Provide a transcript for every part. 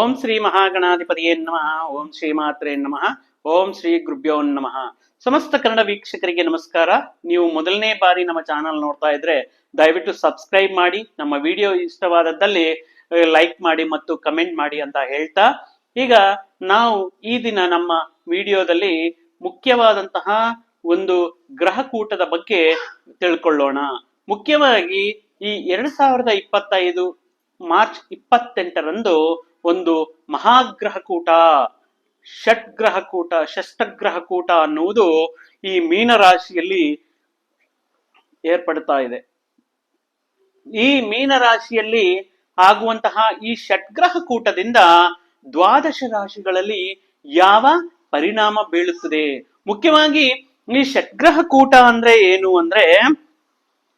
ಓಂ ಶ್ರೀ ಮಹಾಗಣಾಧಿಪತಿಯೇ ನಮಃ, ಓಂ ಶ್ರೀ ಮಾತ್ರೇ ನಮಃ, ಓಂ ಶ್ರೀ ಗುರುಭ್ಯೋ ನಮಃ. ಸಮಸ್ತ ಕನ್ನಡ ವೀಕ್ಷಕರಿಗೆ ನಮಸ್ಕಾರ. ನೀವು ಮೊದಲನೇ ಬಾರಿ ನಮ್ಮ ಚಾನಲ್ ನೋಡ್ತಾ ಇದ್ರೆ ದಯವಿಟ್ಟು ಸಬ್ಸ್ಕ್ರೈಬ್ ಮಾಡಿ, ನಮ್ಮ ವಿಡಿಯೋ ಇಷ್ಟವಾದದ್ದಲ್ಲಿ ಲೈಕ್ ಮಾಡಿ ಮತ್ತು ಕಮೆಂಟ್ ಮಾಡಿ ಅಂತ ಹೇಳ್ತಾ, ಈಗ ನಾವು ಈ ದಿನ ನಮ್ಮ ವಿಡಿಯೋದಲ್ಲಿ ಮುಖ್ಯವಾದಂತಹ ಒಂದು ಗ್ರಹಕೂಟದ ಬಗ್ಗೆ ತಿಳ್ಕೊಳ್ಳೋಣ. ಮುಖ್ಯವಾಗಿ ಈ ಎರಡ್ ಸಾವಿರದ ಇಪ್ಪತ್ತೈದು ಮಾರ್ಚ್ ಇಪ್ಪತ್ತೆಂಟರಂದು ಒಂದು ಮಹಾಗ್ರಹಕೂಟ, ಷಟ್ಗ್ರಹಕೂಟ ಷಷ್ಟಗ್ರಹಕೂಟ ಅನ್ನುವುದು ಈ ಮೀನರಾಶಿಯಲ್ಲಿ ಏರ್ಪಡ್ತಾ ಇದೆ. ಈ ಮೀನರಾಶಿಯಲ್ಲಿ ಆಗುವಂತಹ ಈ ಷಟ್ಗ್ರಹಕೂಟದಿಂದ ದ್ವಾದಶ ರಾಶಿಗಳಲ್ಲಿ ಯಾವ ಪರಿಣಾಮ ಬೀಳುತ್ತದೆ? ಮುಖ್ಯವಾಗಿ ಈ ಷಟ್ಗ್ರಹ ಕೂಟ ಅಂದ್ರೆ ಏನು ಅಂದ್ರೆ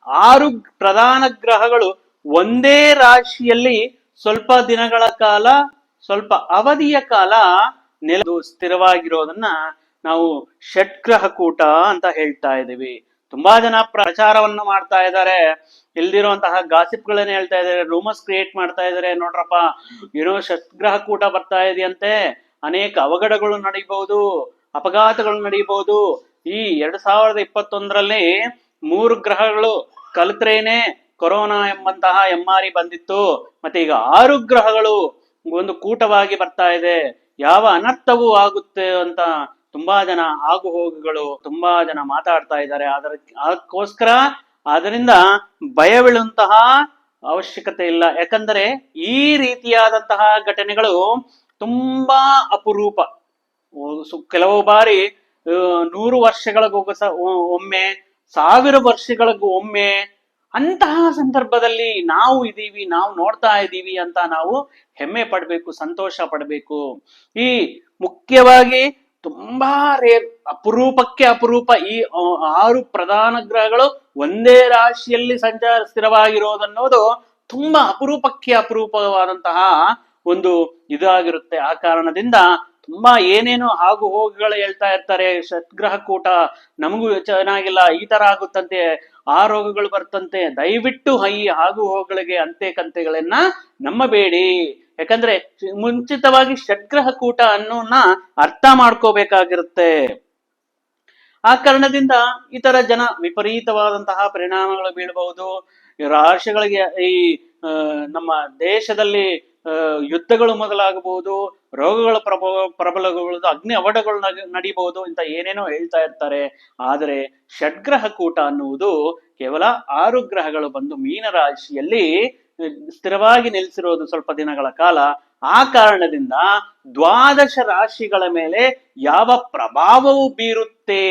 ಆರು ಪ್ರಧಾನ ಗ್ರಹಗಳು ಒಂದೇ ರಾಶಿಯಲ್ಲಿ ಸ್ವಲ್ಪ ದಿನಗಳ ಕಾಲ, ಸ್ವಲ್ಪ ಅವಧಿಯ ಕಾಲ ನೆಲೆದು ಸ್ಥಿರವಾಗಿರೋದನ್ನ ನಾವು ಷಟ್ಗ್ರಹ ಕೂಟ ಅಂತ ಹೇಳ್ತಾ ಇದ್ದೀವಿ. ತುಂಬಾ ಜನ ಪ್ರಚಾರವನ್ನ ಮಾಡ್ತಾ ಇದ್ದಾರೆ. ಇಲ್ದಿರುವಂತಹ ಗಾಸಿಪ್ಗಳನ್ನ ಹೇಳ್ತಾ ಇದ್ದಾರೆ. ರೂಮರ್ಸ್ ಕ್ರಿಯೇಟ್ ಮಾಡ್ತಾ ಇದ್ದಾರೆ. ನೋಡ್ರಪ್ಪ ಏನೋ ಷಟ್ಗ್ರಹ ಕೂಟ ಬರ್ತಾ ಇದೆಯಂತೆ. ಅನೇಕ ಅವಘಡಗಳು ನಡೀಬಹುದು, ಅಪಘಾತಗಳು ನಡೀಬಹುದು. ಈ ಎರಡ್ ಸಾವಿರದ ಇಪ್ಪತ್ತೊಂದರಲ್ಲಿ ಮೂರು ಗ್ರಹಗಳು ಕಲಿತ್ರೇನೆ ಕೊರೋನಾ ಎಂಬಂತಹ ಎಮ್ಮಾರಿ ಬಂದಿತ್ತು. ಮತ್ತೆ ಈಗ ಆರು ಗ್ರಹಗಳು ಒಂದು ಕೂಟವಾಗಿ ಬರ್ತಾ ಇದೆ. ಯಾವ ಅನರ್ಥವೂ ಆಗುತ್ತೆ ಅಂತ ತುಂಬಾ ಜನ ಆಗು ಹೋಗುಗಳು ತುಂಬಾ ಜನ ಮಾತಾಡ್ತಾ ಇದ್ದಾರೆ. ಅದರ ಅದಕ್ಕೋಸ್ಕರ ಅದರಿಂದ ಭಯವಿಳುವಂತಹ ಅವಶ್ಯಕತೆ ಇಲ್ಲ. ಯಾಕಂದರೆ ಈ ರೀತಿಯಾದಂತಹ ಘಟನೆಗಳು ತುಂಬಾ ಅಪರೂಪ. ಕೆಲವು ಬಾರಿ ನೂರು ವರ್ಷಗಳಿಗೂ ಒಮ್ಮೆ, ಸಾವಿರ ವರ್ಷಗಳಿಗೂ ಒಮ್ಮೆ ಅಂತಹ ಸಂದರ್ಭದಲ್ಲಿ ನಾವು ಇದೀವಿ, ನಾವು ನೋಡ್ತಾ ಇದ್ದೀವಿ ಅಂತ ನಾವು ಹೆಮ್ಮೆ ಪಡ್ಬೇಕು, ಸಂತೋಷ ಪಡ್ಬೇಕು. ಈ ಮುಖ್ಯವಾಗಿ ತುಂಬಾ ರೇ ಅಪರೂಪಕ್ಕೆ ಅಪರೂಪ ಈ ಆರು ಪ್ರಧಾನ ಗ್ರಹಗಳು ಒಂದೇ ರಾಶಿಯಲ್ಲಿ ಸಂಚಾರ ಸ್ಥಿರವಾಗಿರೋದನ್ನೋದು ತುಂಬಾ ಅಪರೂಪಕ್ಕೆ ಅಪರೂಪವಾದಂತಹ ಒಂದು ಇದಾಗಿರುತ್ತೆ. ಆ ಕಾರಣದಿಂದ ತುಂಬಾ ಏನೇನೋ ಆಗು ಹೋಗುಗಳು ಹೇಳ್ತಾ ಇರ್ತಾರೆ. ಶತ್ಗ್ರಹ ಕೂಟ ನಮಗೂ ಚೆನ್ನಾಗಿಲ್ಲ, ಈ ತರ ಆಗುತ್ತಂತೆ, ಆ ರೋಗಗಳು ಬರ್ತಂತೆ. ದಯವಿಟ್ಟು ಈ ಆಗು ಹೋಗುಗಳಿಗೆ ಅಂತೆ ಕಂತೆಗಳನ್ನ ನಂಬಬೇಡಿ. ಯಾಕಂದ್ರೆ ಮುಂಚಿತವಾಗಿ ಷಟ್ಗ್ರಹ ಕೂಟ ಅನ್ನೋನ್ನ ಅರ್ಥ ಮಾಡ್ಕೋಬೇಕಾಗಿರುತ್ತೆ. ಆ ಕಾರಣದಿಂದ ಈ ಜನ ವಿಪರೀತವಾದಂತಹ ಪರಿಣಾಮಗಳು ಬೀಳಬಹುದು. ರಾಷ್ಟ್ರಗಳಿಗೆ ಈ ನಮ್ಮ ದೇಶದಲ್ಲಿ ಯುದ್ಧಗಳು ಮೊದಲಾಗಬಹುದು. ರೋಗಗಳ ಪ್ರಭಾವ ಪ್ರಬಲಗಳು ಅಗ್ನಿ ಅವಘಡಗಳು ನಡಿಬಹುದು ಅಂತ ಏನೇನೋ ಹೇಳ್ತಾ ಇರ್ತಾರೆ. ಆದರೆ ಷಡ್ಗ್ರಹ ಕೂಟ ಅನ್ನುವುದು ಕೇವಲ ಆರು ಗ್ರಹಗಳು ಬಂದು ಮೀನರಾಶಿಯಲ್ಲಿ ಸ್ಥಿರವಾಗಿ ನಿಲ್ಲಿಸಿರೋದು ಸ್ವಲ್ಪ ದಿನಗಳ ಕಾಲ. ಆ ಕಾರಣದಿಂದ ದ್ವಾದಶ ರಾಶಿಗಳ ಮೇಲೆ ಯಾವ ಪ್ರಭಾವವು ಬೀರುತ್ತೆ.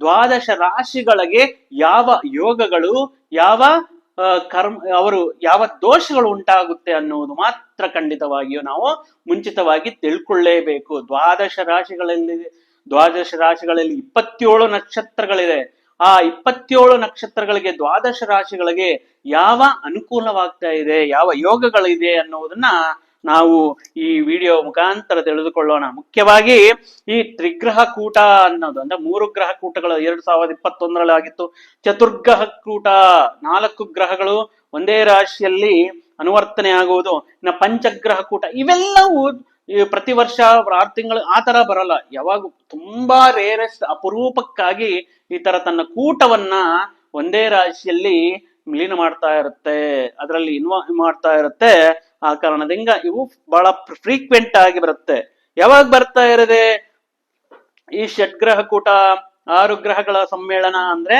ದ್ವಾದಶ ರಾಶಿಗಳಿಗೆ ಯಾವ ಯೋಗಗಳು, ಯಾವ ಕರ್ಮ, ಅವರು ಯಾವ ದೋಷಗಳು ಉಂಟಾಗುತ್ತೆ ಅನ್ನುವುದು ಮಾತ್ರ ಖಂಡಿತವಾಗಿಯೂ ನಾವು ಮುಂಚಿತವಾಗಿ ತಿಳ್ಕೊಳ್ಳೇಬೇಕು. ದ್ವಾದಶ ರಾಶಿಗಳಲ್ಲಿ ದ್ವಾದಶ ರಾಶಿಗಳಲ್ಲಿ ಇಪ್ಪತ್ತೇಳು ನಕ್ಷತ್ರಗಳಿದೆ. ಆ ಇಪ್ಪತ್ತೇಳು ನಕ್ಷತ್ರಗಳಿಗೆ ದ್ವಾದಶ ರಾಶಿಗಳಿಗೆ ಯಾವ ಅನುಕೂಲವಾಗ್ತಾ ಇದೆ, ಯಾವ ಯೋಗಗಳಿದೆ ಅನ್ನುವುದನ್ನ ನಾವು ಈ ವಿಡಿಯೋ ಮುಖಾಂತರ ತಿಳಿದುಕೊಳ್ಳೋಣ. ಮುಖ್ಯವಾಗಿ ಈ ತ್ರಿಗ್ರಹ ಕೂಟ ಅನ್ನೋದು, ಅಂದ್ರೆ ಮೂರು ಗ್ರಹ ಕೂಟಗಳು, ಎರಡು ಸಾವಿರದ ಇಪ್ಪತ್ತೊಂದರಲ್ಲಿ ಆಗಿತ್ತು. ಚತುರ್ಗ್ರಹ ಕೂಟ, ನಾಲ್ಕು ಗ್ರಹಗಳು ಒಂದೇ ರಾಶಿಯಲ್ಲಿ ಅನುವರ್ತನೆ ಆಗುವುದು. ಇನ್ನು ಪಂಚಗ್ರಹ ಕೂಟ, ಇವೆಲ್ಲವೂ ಪ್ರತಿ ವರ್ಷ ಆರು ತಿಂಗಳು ಆ ತರ ಬರಲ್ಲ. ಯಾವಾಗ ತುಂಬಾ ರೇರೆಸ್ಟ್, ಅಪರೂಪಕ್ಕಾಗಿ ಈ ತರ ತನ್ನ ಕೂಟವನ್ನ ಒಂದೇ ರಾಶಿಯಲ್ಲಿ ಮಿಲೀನ ಮಾಡ್ತಾ ಇರುತ್ತೆ. ಅದರಲ್ಲಿ ಇನ್ವಾಲ್ವ್ ಮಾಡ್ತಾ ಇರುತ್ತೆ. ಆ ಕಾರಣದಿಂದ ಇವು ಬಹಳ ಫ್ರೀಕ್ವೆಂಟ್ ಆಗಿ ಬರುತ್ತೆ. ಯಾವಾಗ ಬರ್ತಾ ಇರದೆ? ಈ ಷಡ್ಗ್ರಹ ಕೂಟ ಆರು ಗ್ರಹಗಳ ಸಮ್ಮೇಳನ ಅಂದ್ರೆ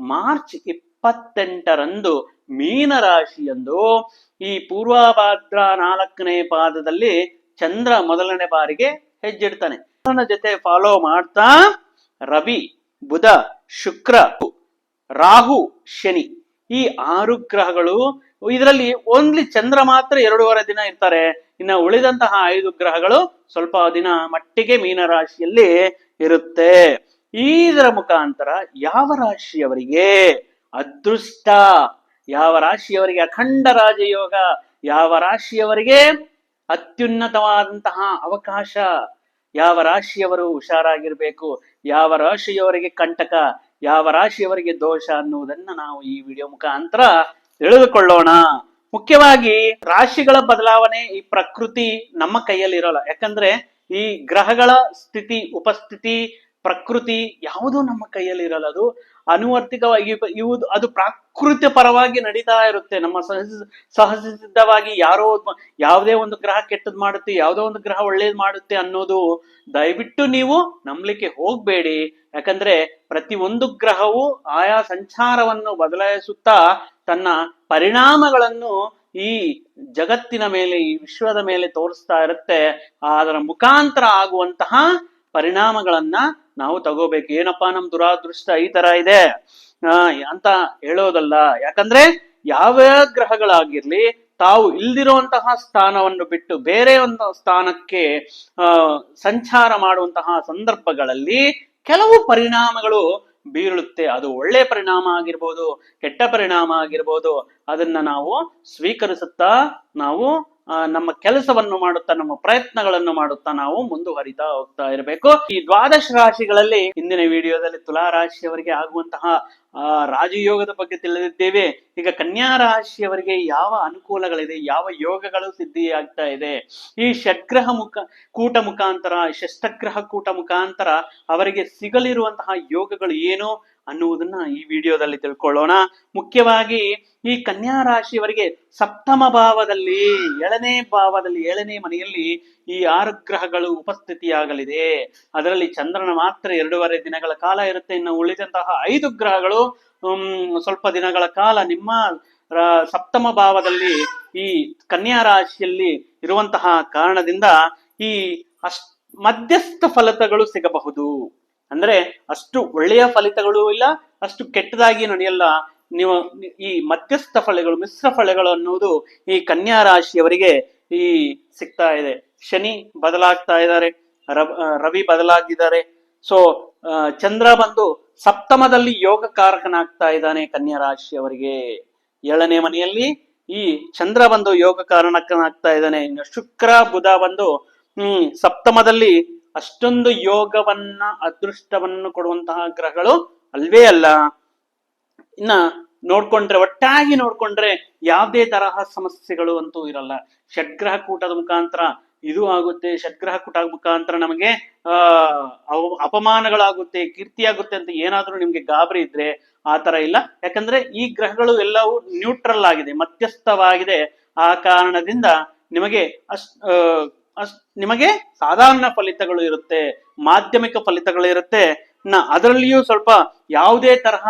ಮಾರ್ಚ್ ಇಪ್ಪತ್ತೆಂಟರಂದು ಮೀನರಾಶಿಯಂದು ಈ ಪೂರ್ವಭಾದ್ರ ನಾಲ್ಕನೇ ಪಾದದಲ್ಲಿ ಚಂದ್ರ ಮೊದಲನೇ ಬಾರಿಗೆ ಹೆಜ್ಜಿಡ್ತಾನೆ. ಚಂದ್ರನ ಜೊತೆ ಫಾಲೋ ಮಾಡ್ತಾ ರವಿ, ಬುಧ, ಶುಕ್ರ, ರಾಹು, ಶನಿ ಈ ಆರು ಗ್ರಹಗಳು ಇದರಲ್ಲಿ ಓನ್ಲಿ ಚಂದ್ರ ಮಾತ್ರ ಎರಡೂವರೆ ದಿನ ಇರ್ತಾರೆ. ಇನ್ನ ಉಳಿದಂತಹ ಐದು ಗ್ರಹಗಳು ಸ್ವಲ್ಪ ದಿನ ಮಟ್ಟಿಗೆ ಮೀನ ರಾಶಿಯಲ್ಲಿ ಇರುತ್ತೆ. ಇದರ ಮುಖಾಂತರ ಯಾವ ರಾಶಿಯವರಿಗೆ ಅದೃಷ್ಟ, ಯಾವ ರಾಶಿಯವರಿಗೆ ಅಖಂಡ ರಾಜಯೋಗ, ಯಾವ ರಾಶಿಯವರಿಗೆ ಅತ್ಯುನ್ನತವಾದಂತಹ ಅವಕಾಶ, ಯಾವ ರಾಶಿಯವರು ಹುಷಾರಾಗಿರ್ಬೇಕು, ಯಾವ ರಾಶಿಯವರಿಗೆ ಕಂಟಕ, ಯಾವ ರಾಶಿಯವರಿಗೆ ದೋಷ ಅನ್ನುವುದನ್ನ ನಾವು ಈ ವಿಡಿಯೋ ಮುಖಾಂತರ ತಿಳಿದುಕೊಳ್ಳೋಣ. ಮುಖ್ಯವಾಗಿ ರಾಶಿಗಳ ಬದಲಾವಣೆ ಈ ಪ್ರಕೃತಿ ನಮ್ಮ ಕೈಯಲ್ಲಿ ಇರೋಲ್ಲ ಯಾಕಂದ್ರೆ ಈ ಗ್ರಹಗಳ ಸ್ಥಿತಿ, ಉಪಸ್ಥಿತಿ, ಪ್ರಕೃತಿ ಯಾವುದು ನಮ್ಮ ಕೈಯಲ್ಲಿ ಇರಲ್ಲ ಅದು ಅನುವರ್ತಿಕವಾಗಿ ಇವ- ಅದು ಪ್ರಾಕೃತ್ಯ ಪರವಾಗಿ ನಡೀತಾ ಇರುತ್ತೆ. ನಮ್ಮ ಸಹಜ, ಸಹಜಸಿದ್ಧವಾಗಿ ಯಾರೋ ಯಾವುದೇ ಒಂದು ಗ್ರಹ ಕೆಟ್ಟದ್ ಮಾಡುತ್ತೆ, ಯಾವುದೋ ಒಂದು ಗ್ರಹ ಒಳ್ಳೇದು ಮಾಡುತ್ತೆ ಅನ್ನೋದು ದಯವಿಟ್ಟು ನೀವು ನಂಬಲಿಕ್ಕೆ ಹೋಗ್ಬೇಡಿ. ಯಾಕಂದ್ರೆ ಪ್ರತಿ ಒಂದು ಗ್ರಹವು ಆಯಾ ಸಂಚಾರವನ್ನು ಬದಲಾಯಿಸುತ್ತಾ ತನ್ನ ಪರಿಣಾಮಗಳನ್ನು ಈ ಜಗತ್ತಿನ ಮೇಲೆ, ಈ ವಿಶ್ವದ ಮೇಲೆ ತೋರಿಸ್ತಾ ಇರುತ್ತೆ. ಅದರ ಮುಖಾಂತರ ಆಗುವಂತಹ ಪರಿಣಾಮಗಳನ್ನ ನಾವು ತಗೋಬೇಕು. ಏನಪ್ಪಾ ನಮ್ ದುರಾದೃಷ್ಟ ಈ ತರ ಇದೆ? ಅಂತ ಹೇಳೋದಲ್ಲ. ಯಾಕಂದ್ರೆ ಯಾವ ಗ್ರಹಗಳಾಗಿರ್ಲಿ, ತಾವು ಇಲ್ದಿರುವಂತಹ ಸ್ಥಾನವನ್ನು ಬಿಟ್ಟು ಬೇರೆ ಒಂದು ಸ್ಥಾನಕ್ಕೆ ಸಂಚಾರ ಮಾಡುವಂತಹ ಸಂದರ್ಭಗಳಲ್ಲಿ ಕೆಲವು ಪರಿಣಾಮಗಳು ಬೀರುತ್ತೆ ಅದು ಒಳ್ಳೆ ಪರಿಣಾಮ ಆಗಿರ್ಬೋದು ಕೆಟ್ಟ ಪರಿಣಾಮ ಆಗಿರ್ಬೋದು ಅದನ್ನ ನಾವು ಸ್ವೀಕರಿಸುತ್ತಾ ನಾವು ನಮ್ಮ ಕೆಲಸವನ್ನು ಮಾಡುತ್ತಾ, ನಮ್ಮ ಪ್ರಯತ್ನಗಳನ್ನು ಮಾಡುತ್ತಾ ನಾವು ಮುಂದುವರಿತಾ ಹೋಗ್ತಾ ಇರಬೇಕು. ಈ ದ್ವಾದಶ ರಾಶಿಗಳಲ್ಲಿ ಹಿಂದಿನ ವಿಡಿಯೋದಲ್ಲಿ ತುಲಾ ರಾಶಿಯವರಿಗೆ ಆಗುವಂತಹ, ಆ, ರಾಜಯೋಗದ ಬಗ್ಗೆ ತಿಳಿದಿದ್ದೇವೆ. ಈಗ ಕನ್ಯಾ ರಾಶಿಯವರಿಗೆ ಯಾವ ಅನುಕೂಲಗಳಿದೆ, ಯಾವ ಯೋಗಗಳು ಸಿದ್ಧಿಯಾಗ್ತಾ ಇದೆ? ಈ ಷಡ್ಗ್ರಹ ಮುಖ, ಕೂಟ ಮುಖಾಂತರ ಷಷ್ಟಗ್ರಹ ಕೂಟ ಮುಖಾಂತರ ಅವರಿಗೆ ಸಿಗಲಿರುವಂತಹ ಯೋಗಗಳು ಏನು? ಅನ್ನುವುದನ್ನ ಈ ವಿಡಿಯೋದಲ್ಲಿ ತಿಳ್ಕೊಳ್ಳೋಣ. ಮುಖ್ಯವಾಗಿ ಈ ಕನ್ಯಾ ರಾಶಿಯವರಿಗೆ ಸಪ್ತಮ ಭಾವದಲ್ಲಿ ಏಳನೇ ಭಾವದಲ್ಲಿ ಏಳನೇ ಮನೆಯಲ್ಲಿ ಈ ಆರು ಗ್ರಹಗಳು ಉಪಸ್ಥಿತಿಯಾಗಲಿದೆ. ಅದರಲ್ಲಿ ಚಂದ್ರನ ಮಾತ್ರ ಎರಡೂವರೆ ದಿನಗಳ ಕಾಲ ಇರುತ್ತೆ. ಇನ್ನು ಉಳಿದಂತಹ ಐದು ಗ್ರಹಗಳು ಹ್ಮ್, ಸ್ವಲ್ಪ ದಿನಗಳ ಕಾಲ ನಿಮ್ಮ ಸಪ್ತಮ ಭಾವದಲ್ಲಿ ಈ ಕನ್ಯಾ ರಾಶಿಯಲ್ಲಿ ಇರುವಂತಹ ಕಾರಣದಿಂದ ಈ ಅಷ್ಟ್ ಮಧ್ಯಸ್ಥ ಫಲಿತಗಳು ಸಿಗಬಹುದು. ಅಂದ್ರೆ ಅಷ್ಟು ಒಳ್ಳೆಯ ಫಲಿತಗಳು ಇಲ್ಲ, ಅಷ್ಟು ಕೆಟ್ಟದಾಗಿ ನಡೆಯಲ್ಲ. ನೀವು ಈ ಮಧ್ಯಸ್ಥ ಫಳೆಗಳು ಮಿಶ್ರ ಫಳೆಗಳು ಅನ್ನೋದು ಈ ಕನ್ಯಾ ರಾಶಿಯವರಿಗೆ ಈ ಸಿಗ್ತಾ ಇದೆ. ಶನಿ ಬದಲಾಗ್ತಾ ಇದ್ದಾರೆ, ರವ್- ಬದಲಾಗಿದ್ದಾರೆ. ಸೊ ಚಂದ್ರ ಬಂದು ಸಪ್ತಮದಲ್ಲಿ ಯೋಗ ಕಾರಕನಾಗ್ತಾ ಇದ್ದಾನೆ ಕನ್ಯಾ ರಾಶಿಯವರಿಗೆ. ಏಳನೇ ಮನೆಯಲ್ಲಿ ಈ ಚಂದ್ರ ಬಂದು ಯೋಗ ಕಾರಣಕ್ಕನಾಗ್ತಾ ಇದ್ದಾನೆ ಶುಕ್ರ, ಬುಧ ಬಂದು, ಹ್ಮ್, ಸಪ್ತಮದಲ್ಲಿ ಅಷ್ಟೊಂದು ಯೋಗವನ್ನ, ಅದೃಷ್ಟವನ್ನು ಕೊಡುವಂತಹ ಗ್ರಹಗಳು ಅಲ್ವೇ ಅಲ್ಲ. ಇನ್ನ ನೋಡ್ಕೊಂಡ್ರೆ, ಒಟ್ಟಾಗಿ ನೋಡ್ಕೊಂಡ್ರೆ ಯಾವುದೇ ತರಹ ಸಮಸ್ಯೆಗಳು ಅಂತೂ ಇರಲ್ಲ. ಷಡ್ಗ್ರಹ ಕೂಟದ ಮುಖಾಂತರ ಇದು ಆಗುತ್ತೆ ಷಡ್ಗ್ರಹ ಕೂಟ ಮುಖಾಂತರ ನಮಗೆ ಅಪಮಾನಗಳಾಗುತ್ತೆ, ಕೀರ್ತಿಯಾಗುತ್ತೆ ಅಂತ ಏನಾದ್ರೂ ನಿಮ್ಗೆ ಗಾಬರಿ ಇದ್ರೆ ಆ ತರ ಇಲ್ಲ. ಯಾಕಂದ್ರೆ ಈ ಗ್ರಹಗಳು ಎಲ್ಲವೂ ನ್ಯೂಟ್ರಲ್ ಆಗಿದೆ, ಮಧ್ಯಸ್ಥವಾಗಿದೆ. ಆ ಕಾರಣದಿಂದ ನಿಮಗೆ ಅಷ್ಟ್ ನಿಮಗೆ ಸಾಧಾರಣ ಫಲಿತಗಳು ಇರುತ್ತೆ, ಮಾಧ್ಯಮಿಕ ಫಲಿತಗಳು ಇರುತ್ತೆ. ನ ಅದರಲ್ಲಿಯೂ ಸ್ವಲ್ಪ ಯಾವುದೇ ತರಹ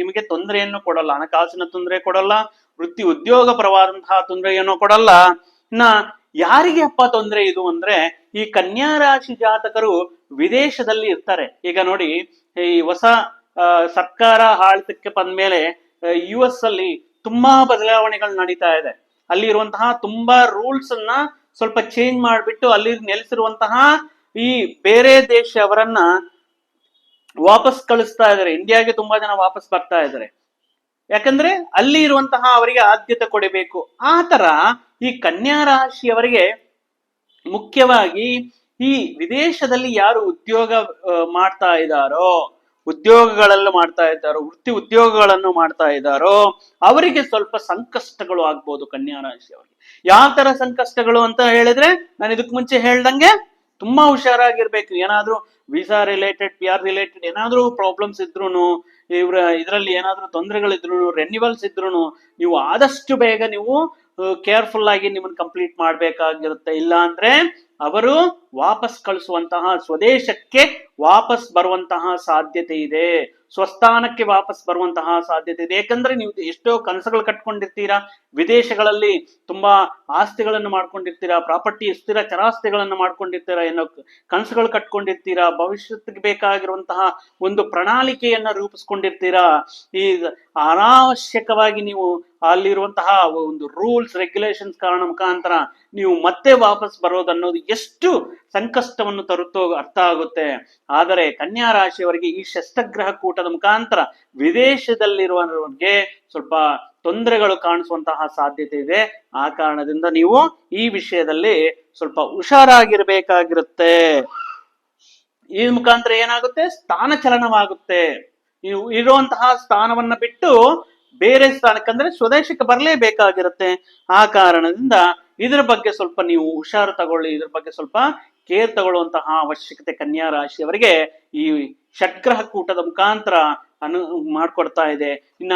ನಿಮಗೆ ತೊಂದರೆಯನ್ನು ಕೊಡಲ್ಲ, ಹಣಕಾಸಿನ ತೊಂದರೆ ಕೊಡಲ್ಲ, ವೃತ್ತಿ ಉದ್ಯೋಗ ಪರವಾದಂತಹ ತೊಂದರೆಯನ್ನು ಕೊಡಲ್ಲ. ಇನ್ನ ಯಾರಿಗೆ ಅಪ್ಪ ತೊಂದರೆ ಇದು ಅಂದ್ರೆ, ಈ ಕನ್ಯಾ ರಾಶಿ ಜಾತಕರು ವಿದೇಶದಲ್ಲಿ ಇರ್ತಾರೆ. ಈಗ ನೋಡಿ, ಈ ಹೊಸ ಸರ್ಕಾರ ಆಳ್ತಕ್ಕೆ ಬಂದ್ಮೇಲೆ ಯು ಎಸ್ ಅಲ್ಲಿ ತುಂಬಾ ಬದಲಾವಣೆಗಳು ನಡೀತಾ ಇದೆ. ಅಲ್ಲಿ ಇರುವಂತಹ ತುಂಬಾ ರೂಲ್ಸ್ ಅನ್ನ ಸ್ವಲ್ಪ ಚೇಂಜ್ ಮಾಡಿಬಿಟ್ಟು ಅಲ್ಲಿ ನೆಲೆಸಿರುವಂತಹ ಈ ಬೇರೆ ದೇಶವರನ್ನ ವಾಪಸ್ ಕಳಿಸ್ತಾ ಇದ್ದಾರೆ ಇಂಡಿಯಾಗೆ ತುಂಬಾ ಜನ ವಾಪಸ್ ಬರ್ತಾ ಇದ್ದಾರೆ ಯಾಕಂದ್ರೆ ಅಲ್ಲಿ ಇರುವಂತಹ ಅವರಿಗೆ ಆದ್ಯತೆ ಕೊಡಬೇಕು. ಆ ತರ ಈ ಕನ್ಯಾ ರಾಶಿಯವರಿಗೆ ಮುಖ್ಯವಾಗಿ ಈ ವಿದೇಶದಲ್ಲಿ ಯಾರು ಉದ್ಯೋಗ ಮಾಡ್ತಾ ಇದ್ದಾರೋ ಉದ್ಯೋಗಗಳೆಲ್ಲ ಮಾಡ್ತಾ ಇದ್ದಾರೋ, ವೃತ್ತಿ ಉದ್ಯೋಗಗಳನ್ನು ಮಾಡ್ತಾ ಇದ್ದಾರೋ, ಅವರಿಗೆ ಸ್ವಲ್ಪ ಸಂಕಷ್ಟಗಳು ಆಗ್ಬೋದು ಕನ್ಯಾ ರಾಶಿಯವರಿಗೆ. ಯಾವ ತರ ಸಂಕಷ್ಟಗಳು ಅಂತ ಹೇಳಿದ್ರೆ ನಾನು ಇದಕ್ ಮುಂಚೆ ಹೇಳ್ದಂಗೆ ತುಂಬಾ ಹುಷಾರಾಗಿರ್ಬೇಕು. ಏನಾದ್ರೂ visa related P R related ಏನಾದ್ರೂ ಪ್ರಾಬ್ಲಮ್ಸ್ ಇದ್ರೂನು, ಇವ್ರ ಇದರಲ್ಲಿ ಏನಾದ್ರೂ ತೊಂದರೆಗಳಿದ್ರು ರೆನ್ಯುವಲ್ಸ್ ಇದ್ರೂನು, ನೀವು ಆದಷ್ಟು ಬೇಗ ನೀವು ಕೇರ್ಫುಲ್ ಆಗಿ ನಿಮ್ಮನ್ನ ಕಂಪ್ಲೀಟ್ ಮಾಡ್ಬೇಕಾಗಿರುತ್ತೆ. ಇಲ್ಲ ಅಂದ್ರೆ ಅವರು ವಾಪಸ್ ಕಳಿಸುವಂತಹ ಸ್ವದೇಶಕ್ಕೆ ವಾಪಸ್ ಬರುವಂತಹ ಸಾಧ್ಯತೆ ಇದೆ. ಸ್ವಸ್ಥಾನಕ್ಕೆ ವಾಪಸ್ ಬರುವಂತಹ ಸಾಧ್ಯತೆ ಇದೆ. ಯಾಕಂದ್ರೆ ನೀವು ಎಷ್ಟೋ ಕನಸುಗಳು ಕಟ್ಕೊಂಡಿರ್ತೀರಾ, ವಿದೇಶಗಳಲ್ಲಿ ತುಂಬಾ ಆಸ್ತಿಗಳನ್ನು ಮಾಡ್ಕೊಂಡಿರ್ತೀರಾ, ಪ್ರಾಪರ್ಟಿ ಸ್ಥಿರ ಚರಾಸ್ತಿಗಳನ್ನು ಮಾಡ್ಕೊಂಡಿರ್ತೀರಾ, ಏನೋ ಕನಸುಗಳು ಕಟ್ಕೊಂಡಿರ್ತೀರಾ ಭವಿಷ್ಯಕ್ಕೆ ಬೇಕಾಗಿರುವಂತಹ ಒಂದು ಪ್ರಣಾಳಿಕೆಯನ್ನ ರೂಪಿಸ್ಕೊಂಡಿರ್ತೀರಾ, ಈ ಅನಾವಶ್ಯಕವಾಗಿ ನೀವು ಅಲ್ಲಿರುವಂತಹ ಒಂದು ರೂಲ್ಸ್, ರೆಗ್ಯುಲೇಷನ್ಸ್ ಕಾರಣ ಮುಖಾಂತರ ನೀವು ಮತ್ತೆ ವಾಪಸ್ ಬರೋದನ್ನೋದು ಎಷ್ಟು ಸಂಕಷ್ಟವನ್ನು ತರುತ್ತೋ ಅರ್ಥ ಆಗುತ್ತೆ. ಆದರೆ ಕನ್ಯಾ ರಾಶಿಯವರಿಗೆ ಈ ಶಸ್ತ್ರಗ್ರಹ ಕೂಟದ ಮುಖಾಂತರ ವಿದೇಶದಲ್ಲಿರುವವರಿಗೆ ಸ್ವಲ್ಪ ತೊಂದರೆಗಳು ಕಾಣಿಸುವಂತಹ ಸಾಧ್ಯತೆ ಇದೆ. ಆ ಕಾರಣದಿಂದ ನೀವು ಈ ವಿಷಯದಲ್ಲಿ ಸ್ವಲ್ಪ ಹುಷಾರಾಗಿರ್ಬೇಕಾಗಿರುತ್ತೆ. ಈ ಮುಖಾಂತರ ಏನಾಗುತ್ತೆ? ಸ್ಥಾನ ಚಲನವಾಗುತ್ತೆ. ನೀವು ಇರುವಂತಹ ಸ್ಥಾನವನ್ನ ಬಿಟ್ಟು ಬೇರೆ ಸ್ಥಾನಕ್ಕೆ ಅಂದ್ರೆ ಸ್ವದೇಶಕ್ಕೆ ಬರಲೇಬೇಕಾಗಿರುತ್ತೆ. ಆ ಕಾರಣದಿಂದ ಇದ್ರ ಬಗ್ಗೆ ಸ್ವಲ್ಪ ನೀವು ಹುಷಾರು ತಗೊಳ್ಳಿ, ಇದ್ರ ಬಗ್ಗೆ ಸ್ವಲ್ಪ ಕೇರ್ ತಗೊಳ್ಳುವಂತಹ ಅವಶ್ಯಕತೆ ಕನ್ಯಾ ರಾಶಿಯವರಿಗೆ ಈ ಷಟ್ಗ್ರಹ ಕೂಟದ ಮುಖಾಂತರ ಅನು ಮಾಡ್ಕೊಡ್ತಾ ಇದೆ. ಇನ್ನ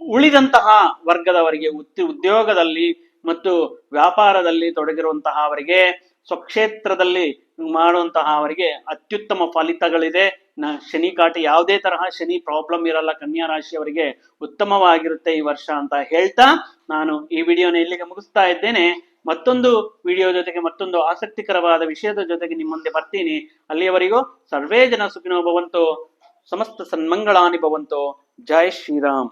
ಉಳಿದಂತಹ ವರ್ಗದವರಿಗೆ ಉದ್ಯ ಉದ್ಯೋಗದಲ್ಲಿ ಮತ್ತು ವ್ಯಾಪಾರದಲ್ಲಿ ತೊಡಗಿರುವಂತಹ ಅವರಿಗೆ ಸ್ವಕ್ಷೇತ್ರದಲ್ಲಿ ಮಾಡುವಂತಹ ಅವರಿಗೆ ಅತ್ಯುತ್ತಮ ಫಲಿತಗಳಿದೆ. ಶನಿ ಕಾಟ ಯಾವುದೇ ತರಹ ಶನಿ ಪ್ರಾಬ್ಲಮ್ ಇರಲ್ಲ, ಕನ್ಯಾ ರಾಶಿಯವರಿಗೆ ಉತ್ತಮವಾಗಿರುತ್ತೆ ಈ ವರ್ಷ ಅಂತ ಹೇಳ್ತಾ ನಾನು ಈ ವಿಡಿಯೋನ ಇಲ್ಲಿಗೆ ಮುಗಿಸ್ತಾ ಇದ್ದೇನೆ. ಮತ್ತೊಂದು ವಿಡಿಯೋ ಜೊತೆಗೆ ಮತ್ತೊಂದು ಆಸಕ್ತಿಕರವಾದ ವಿಷಯದ ಜೊತೆಗೆ ನಿಮ್ಮ ಮುಂದೆ ಬರ್ತೀನಿ. ಅಲ್ಲಿಯವರೆಗೂ ಸರ್ವೇ ಜನ ಸುಖಿನೋ ಭವಂತು, ಸಮಸ್ತ ಸನ್ಮಂಗಳಾನಿ ಭವಂತು. ಜೈ ಶ್ರೀರಾಮ್.